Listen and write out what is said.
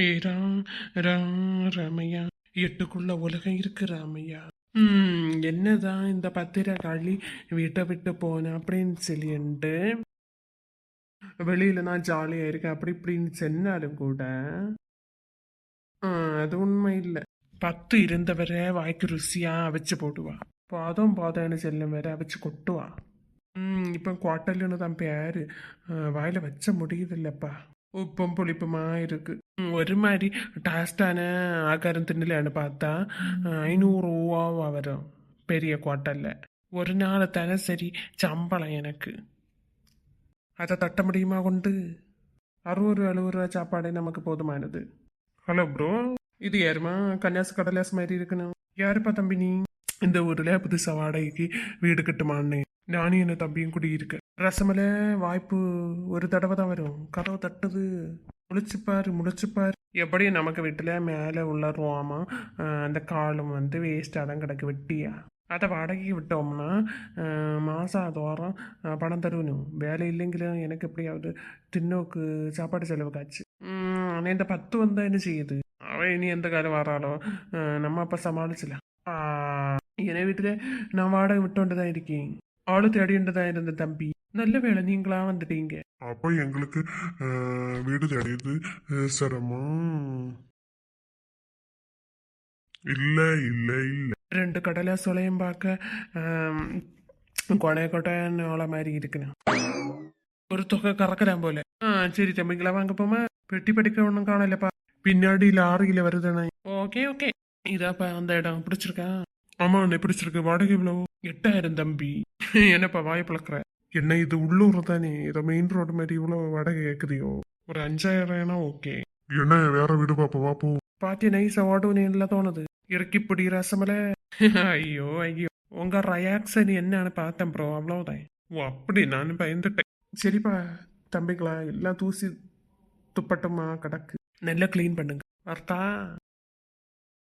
ஏ ரா ரா ராமையா. எட்டுக்குள்ள உலகம் இருக்கு ராமையா. என்னதான் இந்த பத்திர காளி வீட்டை விட்டு போனேன் அப்படின்னு சொல்லிட்டு வெளியில நான் ஜாலியா இருக்கேன் அப்படி இப்படின்னு சொன்னாலும் கூட அது உண்மை இல்லை. பத்து இருந்தவரை வாய்க்கு ருசியா அவிச்சு போடுவா. பாதம் பாதம்னு செல்லும் வரை அவிச்சு கொட்டுவா. ம் இப்போ குவாட்டல்னு தான் பேர். வாயில வச்ச முடியுதில்லப்பா. உப்பும் புளிப்புமா இருக்கு. மாதிரி டாஸ்டான ஆகாரம் தின்னலான்னு பார்த்தா ஐநூறு ரூபாவா வரும் பெரிய குவாட்டல்ல. ஒரு நாள் தானே சரி சம்பளம் எனக்கு. அதை தட்ட முடியுமா கொண்டு? அறுபது ரூபா எழுபது ரூபா சாப்பாடே நமக்கு போதுமானது. ஹலோ ப்ரோ இது யாருமா கன்னியாசு கடலாஸ் மாதிரி இருக்கணும். யாருப்பா தம்பி நீ? இந்த ஊர்ல புதுசா வாடகைக்கு வீடு கட்டுமான்னு. நானும் என்ன தம்பியும் குடியிருக்க ரசமல வாய்ப்பு ஒரு தடவை தான் வரும். கதவை தட்டுது. முழிச்சுப்பாரு முழிச்சுப்பாரு. எப்படி நமக்கு வீட்டில் மேலே உள்ள அந்த காலும் வந்து வேஸ்டாக தான் கிடக்கு வெட்டியா? அதை வாடகைக்கு விட்டோம்னா மாதம் தோறும் பணம் தருவணும். வேலை இல்லைங்கிலும் எனக்கு எப்படியாவது தின்னோக்கு சாப்பாடு செலவு காச்சு உம், இந்த பத்து வந்தால் என்ன செய்யுது? அவன் இனி எந்த காலம் வராளோ? நம்ம அப்போ சமாளிச்சலாம் ஆஹ், என் வீட்டுல நான் வாடகை விட்டோண்டு தான் இருக்கேன். ஆளு தேடிண்டு தான் இருந்த தம்பி. நல்ல வேலை நீங்களா வந்துட்டீங்க. அப்போ எங்களுக்கு அஹ், வீடு தேடியது அஹ், சிரமம் இல்ல இல்ல இல்ல ரெண்டு கடலை சுளையும் பார்க்க கொடை கொட்டைன்னு ஓலை மாதிரி இருக்குண்ணா ஒரு தொகை கறக்குறான் போல ஆ சரி தம்பிங்களா வாங்க போமா பெட்டி படிக்க ஒன்றும் காணலப்பா பின்னாடி லாரியில வருதுண்ணா ஓகே ஓகே இதாப்பா அந்த இடம் பிடிச்சிருக்கா ஆமா அண்ணே பிடிச்சிருக்கு வாடகை இவ்வளவு எட்டாயிரம் தம்பி என்னப்பா வாய் பழக்கிற என்ன இது உள்ளூர் தானே? ஏதோ மெயின் ரோடு மாதிரி இவ்வளவு வாடகை கேட்குறியோ ஒரு அஞ்சாயிரம்னா ஓகே என்ன வேற வீடு பாப்பா போ. பாத்தி நைஸா ஓடுவனேன்ல தோணுது. இறக்கி பிடி ரசமல. ஐயோ ஐயோ. உங்க ரியாக்ஷன் என்னன்னு பார்த்தேன் ப்ரோ அவ்வளவுதான். ஓ அப்படி நான் பயந்துட்டேன். சரிப்பா தம்பிங்களா எல்லாம் தூசி துப்பட்டமா கிடக்கு. நல்லா க்ளீன் பண்ணுங்க. வரட்டா.